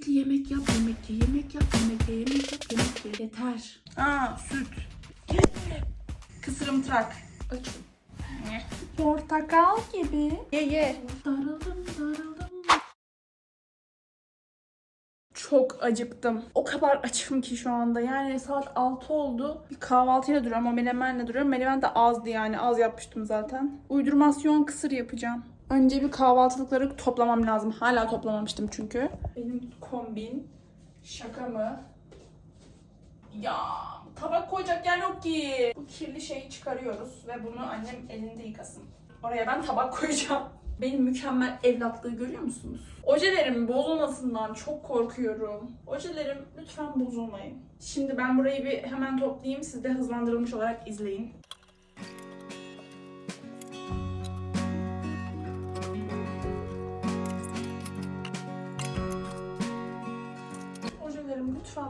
Sürekli yemek yap, yemek ye, yemek yap, yemek ye, yemek yap, yemek ye. Yeter. Aa süt. Kısırım trak. Açım. Portakal gibi. Ye ye. Darıldım, darıldım. Çok acıktım. O kadar açım ki şu anda. Yani saat 6 oldu. Bir kahvaltıyla duruyorum ama menemenle duruyorum. Menemen de azdı yani. Az yapmıştım zaten. Uydurmasyon kısır yapacağım. Önce bir kahvaltılıkları toplamam lazım. Hala toplamamıştım çünkü. Benim kombin. Şaka mı? Ya tabak koyacak yer yok ki. Bu kirli şeyi çıkarıyoruz ve bunu annem elinde yıkasın. Oraya ben tabak koyacağım. Benim mükemmel evlatlığı görüyor musunuz? Ojelerim bozulmasından çok korkuyorum. Ojelerim lütfen bozulmayın. Şimdi ben burayı bir hemen toplayayım. Siz de hızlandırılmış olarak izleyin.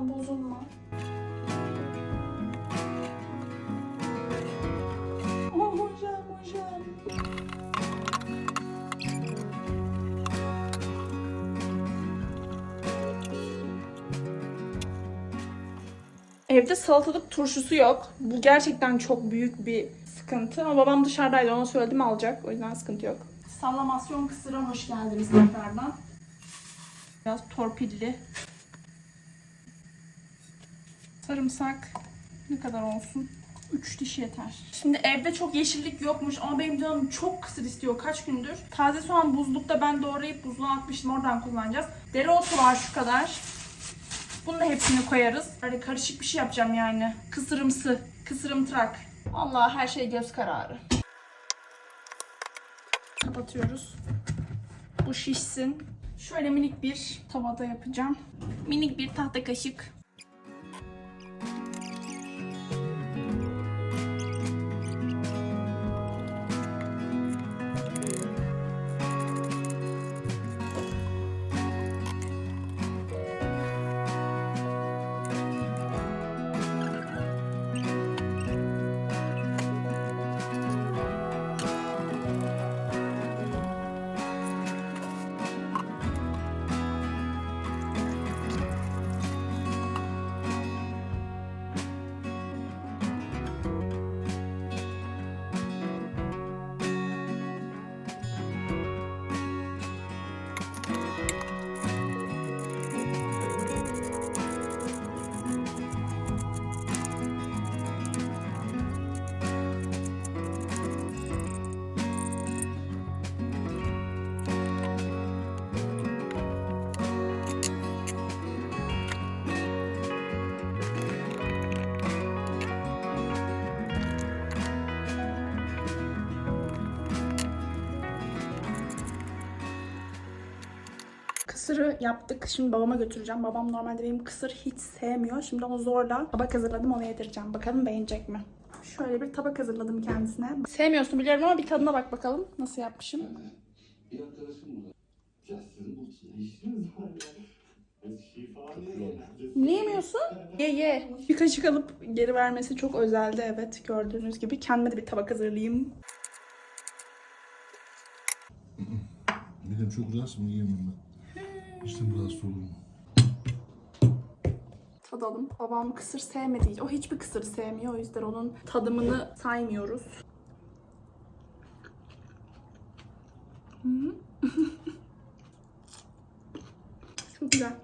Lütfen bozulma. Oh, hocam hocam. Evde salatalık turşusu yok. Bu gerçekten çok büyük bir sıkıntı. Ama babam dışarıdaydı. Ona söyledim alacak. O yüzden sıkıntı yok. Sallamasyon kısıra hoş geldiniz tekrardan. Biraz torpilli. Sarımsak ne kadar olsun? 3 diş yeter. Şimdi evde çok yeşillik yokmuş ama benim canım çok kısır istiyor kaç gündür. Taze soğan buzlukta ben doğrayıp buzluğa atmıştım oradan kullanacağız. Dereotu var şu kadar. Bunu da hepsini koyarız. Böyle karışık bir şey yapacağım yani. Kısırımsı, kısırımtırak. Allah her şey göz kararı. Kapatıyoruz. Bu şişsin. Şöyle minik bir tavada yapacağım. Minik bir tahta kaşık. Kısırı yaptık. Şimdi babama götüreceğim. Babam normalde benim kısır hiç sevmiyor. Şimdi onu zorla tabak hazırladım ona yedireceğim. Bakalım beğenecek mi? Şöyle bir tabak hazırladım kendisine. Sevmiyorsun biliyorum ama bir tadına bak bakalım. Nasıl yapmışım? Bir arkadaşım burada. Ya sizin bu ne işiniz var ya? Biz şifane Ne yemiyorsun? Ye ye. Bir kaşık alıp geri vermesi çok özeldi evet gördüğünüz gibi. Kendime de bir tabak hazırlayayım. Midem çok rahatsız mı yiyemem ben. İşte rahatsız olurum. Tadalım. Babam kısır sevmediği, o hiçbir kısır sevmiyor. O yüzden onun tadımını saymıyoruz. Çok güzel.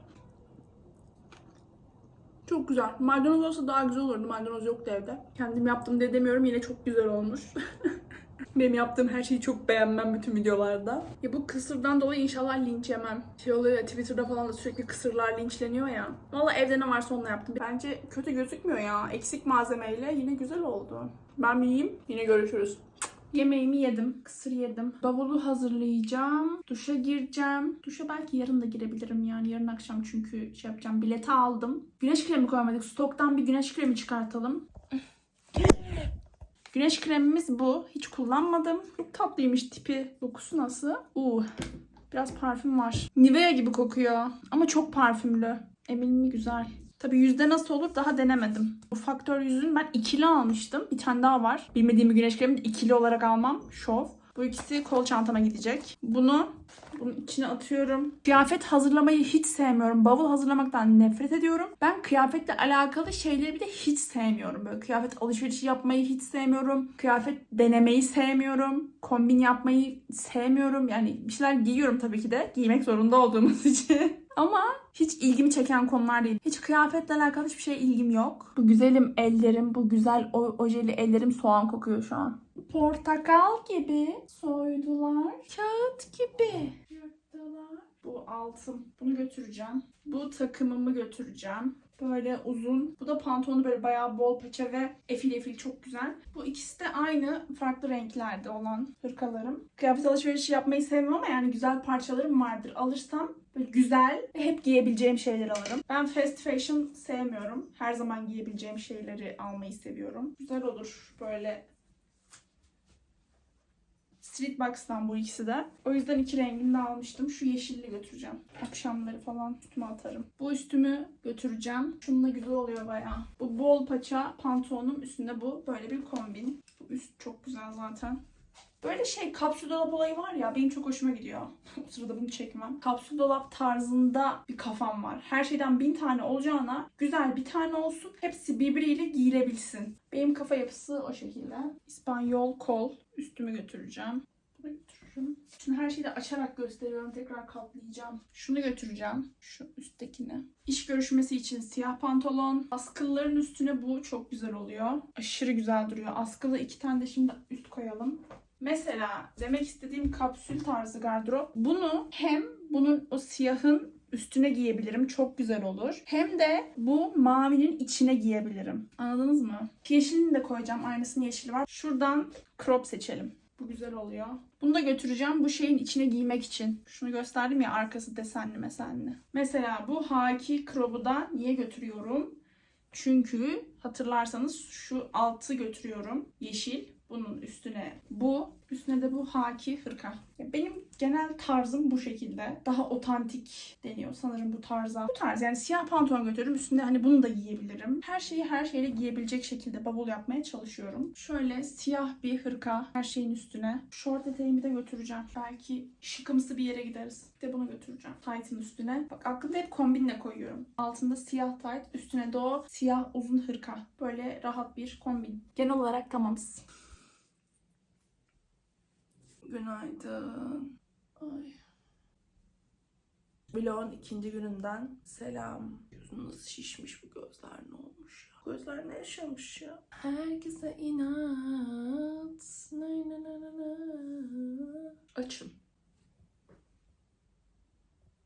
Çok güzel. Maydanoz olsa daha güzel olurdu. Maydanoz yoktu evde. Kendim yaptım diye demiyorum. Yine çok güzel olmuş. Benim yaptığım her şeyi çok beğenmem bütün videolarda. Ya bu kısırdan dolayı inşallah linç yemem. Şey oluyor ya Twitter'da falan da sürekli kısırlar linçleniyor ya. Valla evde ne varsa onunla yaptım. Bence kötü gözükmüyor ya. Eksik malzemeyle yine güzel oldu. Ben bir yiyeyim. Yine görüşürüz. Yemeğimi yedim. Kısır yedim. Bavulu hazırlayacağım. Duşa gireceğim. Duşa belki yarın da girebilirim yani. Yarın akşam çünkü şey yapacağım. Bileti aldım. Güneş kremi koymadık. Stoktan bir güneş kremi çıkartalım. Güneş kremimiz bu. Hiç kullanmadım. Çok tatlıymış tipi. Dokusu nasıl? Uuu. Biraz parfüm var. Nivea gibi kokuyor. Ama çok parfümlü. Eminim güzel. Tabii yüzde nasıl olur daha denemedim. Bu faktör yüzün ben ikili almıştım. Bir tane daha var. Bilmediğim bir güneş kremi de ikili olarak almam. Şov. Bu ikisi kol çantama gidecek. Bunu Bunun içine atıyorum. Kıyafet hazırlamayı hiç sevmiyorum. Bavul hazırlamaktan nefret ediyorum. Ben kıyafetle alakalı şeyleri bir de hiç sevmiyorum. Böyle kıyafet alışverişi yapmayı hiç sevmiyorum. Kıyafet denemeyi sevmiyorum. Kombin yapmayı sevmiyorum. Yani bir şeyler giyiyorum tabii ki de. Giymek zorunda olduğumuz için. Ama hiç ilgimi çeken konular değil. Hiç kıyafetle alakalı hiçbir şeye ilgim yok. Bu güzelim ellerim, bu güzel ojeli ellerim soğan kokuyor şu an. Portakal gibi soydular. Kağıt gibi. Altım. Bunu götüreceğim. Bu takımımı götüreceğim. Böyle uzun. Bu da pantolonu böyle bayağı bol paça ve efil efil çok güzel. Bu ikisi de aynı farklı renklerde olan hırkalarım. Kıyafet alışverişi yapmayı sevmem ama yani güzel parçalarım vardır. Alırsam böyle güzel ve hep giyebileceğim şeyleri alırım. Ben fast fashion sevmiyorum. Her zaman giyebileceğim şeyleri almayı seviyorum. Güzel olur böyle Streetbox'tan bu ikisi de. O yüzden iki rengini de almıştım. Şu yeşilli götüreceğim. Akşamları falan üstüme atarım. Bu üstümü götüreceğim. Şununla güzel oluyor bayağı. Bu bol paça pantolonum üstünde bu. Böyle bir kombin. Bu üst çok güzel zaten. Böyle şey kapsül dolap olayı var ya benim çok hoşuma gidiyor. o sırada bunu çekmem. Kapsül dolap tarzında bir kafam var. Her şeyden bin tane olacağına güzel bir tane olsun. Hepsi birbiriyle giyilebilsin. Benim kafa yapısı o şekilde. İspanyol kol üstümü götüreceğim. Bunu götürürüm. Şimdi her şeyi de açarak gösteriyorum. Tekrar katlayacağım. Şunu götüreceğim. Şu üsttekini. İş görüşmesi için siyah pantolon. Askılıların üstüne bu çok güzel oluyor. Aşırı güzel duruyor. Askılı iki tane de şimdi üst koyalım. Mesela demek istediğim kapsül tarzı gardırop. Bunu hem bunun o siyahın üstüne giyebilirim. Çok güzel olur. Hem de bu mavinin içine giyebilirim. Anladınız mı? Yeşilini de koyacağım. Aynısının yeşili var. Şuradan crop seçelim. Bu güzel oluyor. Bunu da götüreceğim bu şeyin içine giymek için. Şunu gösterdim ya arkası desenli mesenli. Mesela bu haki crop'u da niye götürüyorum? Çünkü hatırlarsanız şu altı götürüyorum. Yeşil. Bunun üstüne bu. Üstüne de bu haki hırka. Benim genel tarzım bu şekilde. Daha otantik deniyor sanırım bu tarza. Bu tarz yani siyah pantolon götürürüm. Üstünde hani bunu da giyebilirim. Her şeyi her şeyle giyebilecek şekilde bavul yapmaya çalışıyorum. Şöyle siyah bir hırka her şeyin üstüne. Şort eteğimi de götüreceğim. Belki şıkımsı bir yere gideriz. Bir de bunu götüreceğim. Tight'ın üstüne. Bak aklımda hep kombinle koyuyorum. Altında siyah tight, üstüne de o siyah uzun hırka. Böyle rahat bir kombin. Genel olarak tamamız. Günaydın. Ay. Vlogun ikinci gününden selam. Gözüm nasıl şişmiş bu gözler ne olmuş ya? Gözler ne yaşamış ya? Herkese inat. Na, na, na, na, na. Açın.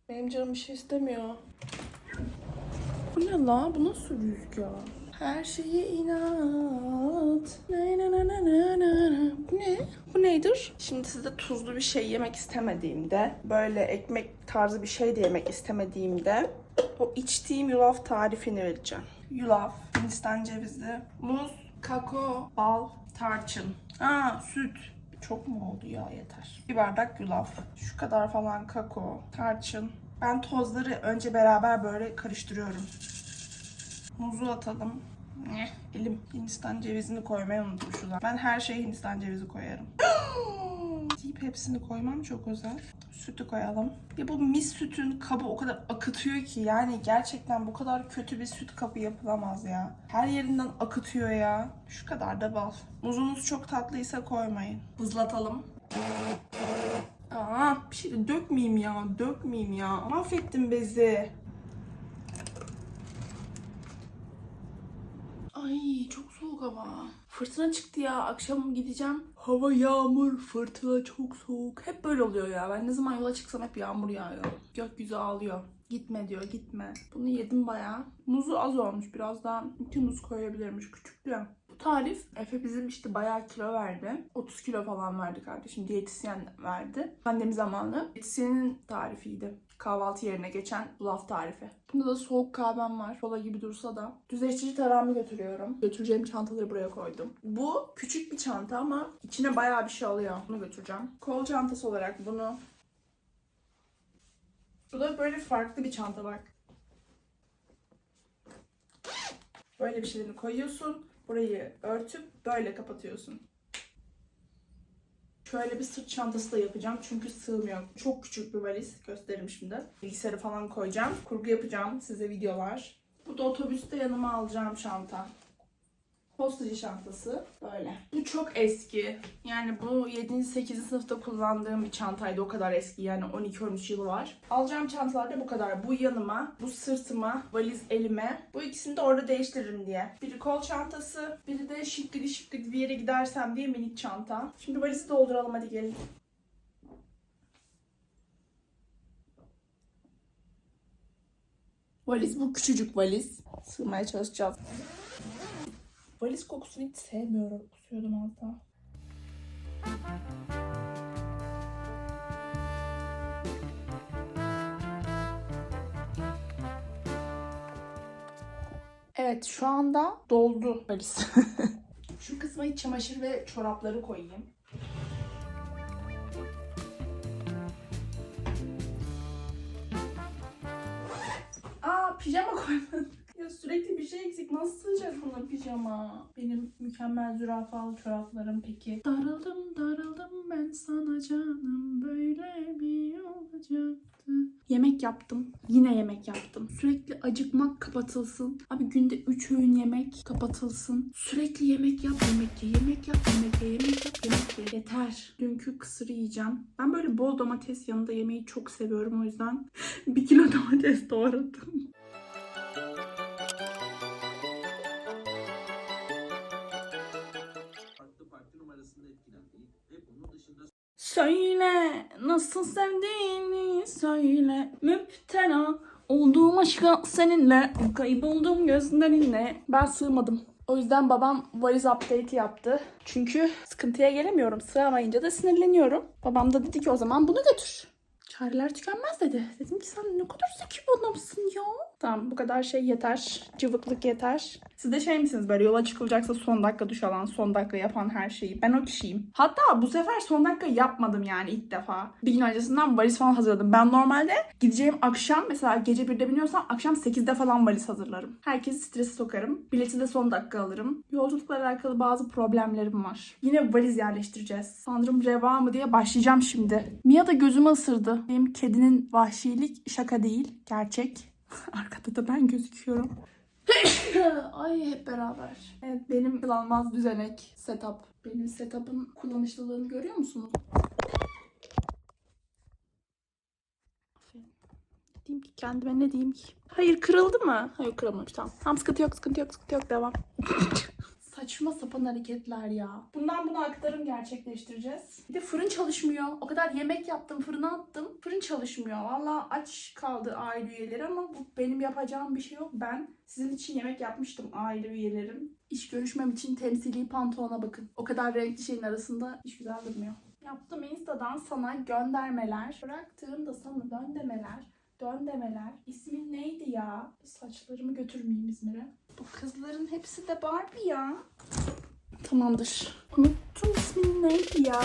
Benim canım bir şey istemiyor. Bu ne la? Bu nasıl rüzgar? Her şeye inat. Na, na, na, na, na, na, na. Bu ne? Bu nedir? Şimdi size tuzlu bir şey yemek istemediğimde, böyle ekmek tarzı bir şey de yemek istemediğimde o içtiğim yulaf tarifini vereceğim. Yulaf, hindistan cevizi, muz, kakao, bal, tarçın. Aa, süt. Çok mu oldu ya yeter. Bir bardak yulaf. Şu kadar falan kakao, tarçın. Ben tozları önce beraber böyle karıştırıyorum. Muzu atalım. Eh, Elim Hindistan cevizini koymayı unutmuşuz. Ben her şeye Hindistan cevizi koyarım. deyip hepsini koymam çok özel. Sütü koyalım. Ya bu mis sütün kabı o kadar akıtıyor ki yani gerçekten bu kadar kötü bir süt kabı yapılamaz ya. Her yerinden akıtıyor ya. Şu kadar da bal. Muzunuz çok tatlıysa koymayın. Bızlatalım. Aa, bir şey de dökmeyeyim ya, dökmeyeyim ya. Mahvettim bezi. Ay çok soğuk hava. Fırtına çıktı ya. Akşam gideceğim. Hava yağmur, fırtına çok soğuk. Hep böyle oluyor ya. Ben ne zaman yola çıksam hep yağmur yağıyor. Gökyüzü ağlıyor. Gitme diyor, gitme. Bunu yedim bayağı. Muzu az olmuş. Biraz daha iki muz koyabilirmiş. Küçüktü ya. Tarif Efe bizim işte bayağı kilo verdi. 30 kilo falan verdi kardeşim. Diyetisyen verdi. Pandemi zamanı. Diyetisyenin tarifiydi. Kahvaltı yerine geçen laf tarifi. Bunda da soğuk kahvem var. Kola gibi dursa da. Düzleştirici tarağımı götürüyorum. Götüreceğim çantaları buraya koydum. Bu küçük bir çanta ama içine bayağı bir şey alıyor. Bunu götüreceğim. Kol çantası olarak bunu bu da böyle farklı bir çanta bak. Böyle bir şeyleri koyuyorsun. Burayı örtüp böyle kapatıyorsun. Şöyle bir sırt çantası da yapacağım çünkü sığmıyor. Çok küçük bir valiz. Gösteririm şimdi. Bilgisayarı falan koyacağım. Kurgu yapacağım size videolar. Bu da otobüste yanıma alacağım çanta. Postacı çantası böyle. Bu çok eski. Yani bu 7. 8. sınıfta kullandığım bir çantaydı. O kadar eski yani 12-13 yılı var. Alacağım çantalar da bu kadar. Bu yanıma, bu sırtıma, valiz elime. Bu ikisini de orada değiştiririm diye. Biri kol çantası, biri de şıkkıdı şıkkıdı bir yere gidersem diye minik çanta. Şimdi valizi dolduralım hadi gelin. Valiz bu küçücük valiz. Sığmaya çalışacağız. Valiz kokusunu hiç sevmiyorum. Kusuyordum daha. Evet şu anda doldu valiz. Şu kısma iç çamaşır ve çorapları koyayım. Aa pijama koymadım. Sürekli bir şey eksik. Nasıl sığacak buna pijama? Benim mükemmel zürafalı çoraplarım peki. Darıldım darıldım ben sana canım. Böyle mi olacaktı? Yemek yaptım. Yine yemek yaptım. Sürekli acıkmak kapatılsın. Abi günde 3 öğün yemek kapatılsın. Sürekli yemek yap, yemek ye, yemek yap, yemek ye, yemek yap, yemek ye. Yeter. Dünkü kısırı yiyeceğim. Ben böyle bol domates yanında yemeyi çok seviyorum o yüzden. bir kilo domates doğradım. Söyle nasıl sevdiğini söyle Müptela olduğum aşka seninle Kayboldum gözlerinle Ben sığmadım o yüzden babam valiz update yaptı. Çünkü sıkıntıya gelemiyorum. Sığamayınca da sinirleniyorum. Babam da dedi ki o zaman bunu götür. Çareler tükenmez dedi. Dedim ki sen ne kadar zeki bir adamsın ya. Tamam bu kadar şey yeter. Cıvıklık yeter. Siz de şey misiniz böyle yola çıkılacaksa son dakika duş alan, son dakika yapan her şeyi. Ben o kişiyim. Hatta bu sefer son dakika yapmadım yani ilk defa. Bir gün öncesinden valiz falan hazırladım. Ben normalde gideceğim akşam mesela gece 1'de biniyorsam akşam 8'de falan valiz hazırlarım. Herkesi strese sokarım. Bileti de son dakika alırım. Yolculukla alakalı bazı problemlerim var. Yine valiz yerleştireceğiz. Sanırım reva mı diye başlayacağım şimdi. Mia da gözümü ısırdı. Benim kedinin vahşilik şaka değil. Gerçek. Arkada da ben gözüküyorum. Ay hep beraber. Evet benim kullanmaz düzenek setup. Benim setup'ın kullanışlılığını görüyor musunuz? Diyeyim ki kendime ne diyeyim ki? Hayır kırıldı mı? Hayır kırılmamış tamam. Tamam sıkıntı yok sıkıntı yok sıkıntı yok devam. Saçma sapan hareketler ya. Bundan buna aktarım gerçekleştireceğiz. Bir de fırın çalışmıyor. O kadar yemek yaptım, fırına attım. Fırın çalışmıyor. Valla aç kaldı aile üyeleri ama bu benim yapacağım bir şey yok. Ben sizin için yemek yapmıştım aile üyelerim. İş görüşmem için temsili pantolona bakın. O kadar renkli şeyin arasında hiç güzel durmuyor. Yaptığım Insta'dan sana göndermeler. Bıraktığımda sana göndermeler. Döndemeler. İsmin neydi ya? Saçlarımı götürmeyeyim İzmir'e. Bu kızların hepsi de Barbie ya. Tamamdır. Unuttum ismin neydi ya?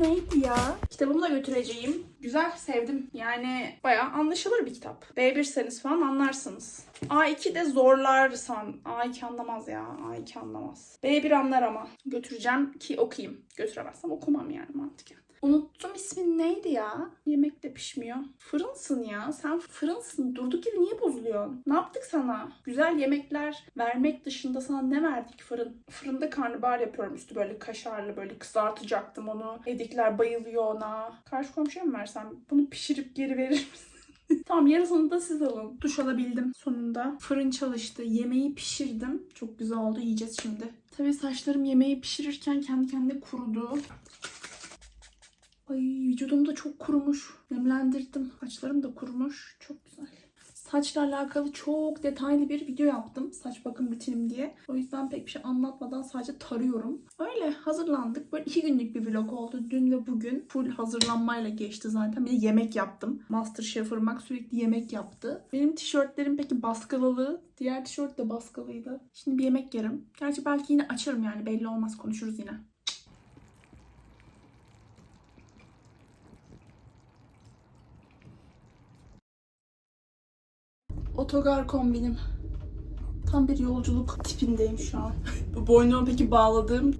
Neydi ya? Kitabımı da götüreceğim. Güzel, sevdim. Yani bayağı anlaşılır bir kitap. B1'seniz falan anlarsınız. A2 de zorlarsan. A2 anlamaz ya. A2 anlamaz. B1 anlar ama. Götüreceğim ki okuyayım. Götüremezsem okumam yani mantıken. Unuttum ismin neydi ya? Yemek de pişmiyor. Fırınsın ya. Sen fırınsın. Durduk yere niye bozuluyorsun? Ne yaptık sana? Güzel yemekler vermek dışında sana ne verdik fırın? Fırında karnabahar yapıyorum üstü böyle kaşarlı böyle kızartacaktım onu. Edikler bayılıyor ona. Karşı komşuya mı versem? Bunu pişirip geri verir misin? tamam yarısını da siz alın. Duş alabildim sonunda. Fırın çalıştı. Yemeği pişirdim. Çok güzel oldu. Yiyeceğiz şimdi. Tabii saçlarım yemeği pişirirken kendi kendine kurudu. Ay vücudum da çok kurumuş. Nemlendirdim. Saçlarım da kurumuş. Çok güzel. Saçla alakalı çok detaylı bir video yaptım. Saç bakım rutinim diye. O yüzden pek bir şey anlatmadan sadece tarıyorum. Öyle hazırlandık. Böyle iki günlük bir vlog oldu. Dün ve bugün full hazırlanmayla geçti zaten. Bir de yemek yaptım. Masterchef Irmak sürekli yemek yaptı. Benim tişörtlerim peki baskılılığı. Diğer tişört de baskılıydı. Şimdi bir yemek yerim. Gerçi belki yine açarım yani belli olmaz konuşuruz yine. Otogar kombinim. Tam bir yolculuk tipindeyim şu an. Bu boynuma peki bağladığım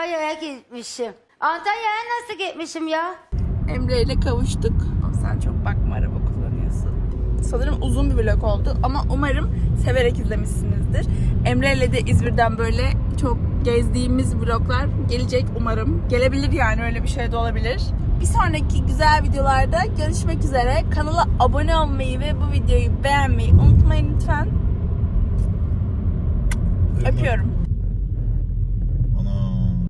Antalya'ya gitmişim. Antalya'ya nasıl gitmişim ya? Emre ile kavuştuk. Sen çok bakma araba kullanıyorsun. Sanırım uzun bir vlog oldu ama umarım severek izlemişsinizdir. Emre ile de İzmir'den böyle çok gezdiğimiz vloglar gelecek umarım. Gelebilir yani öyle bir şey de olabilir. Bir sonraki güzel videolarda görüşmek üzere. Kanala abone olmayı ve bu videoyu beğenmeyi unutmayın lütfen. Öpüyorum.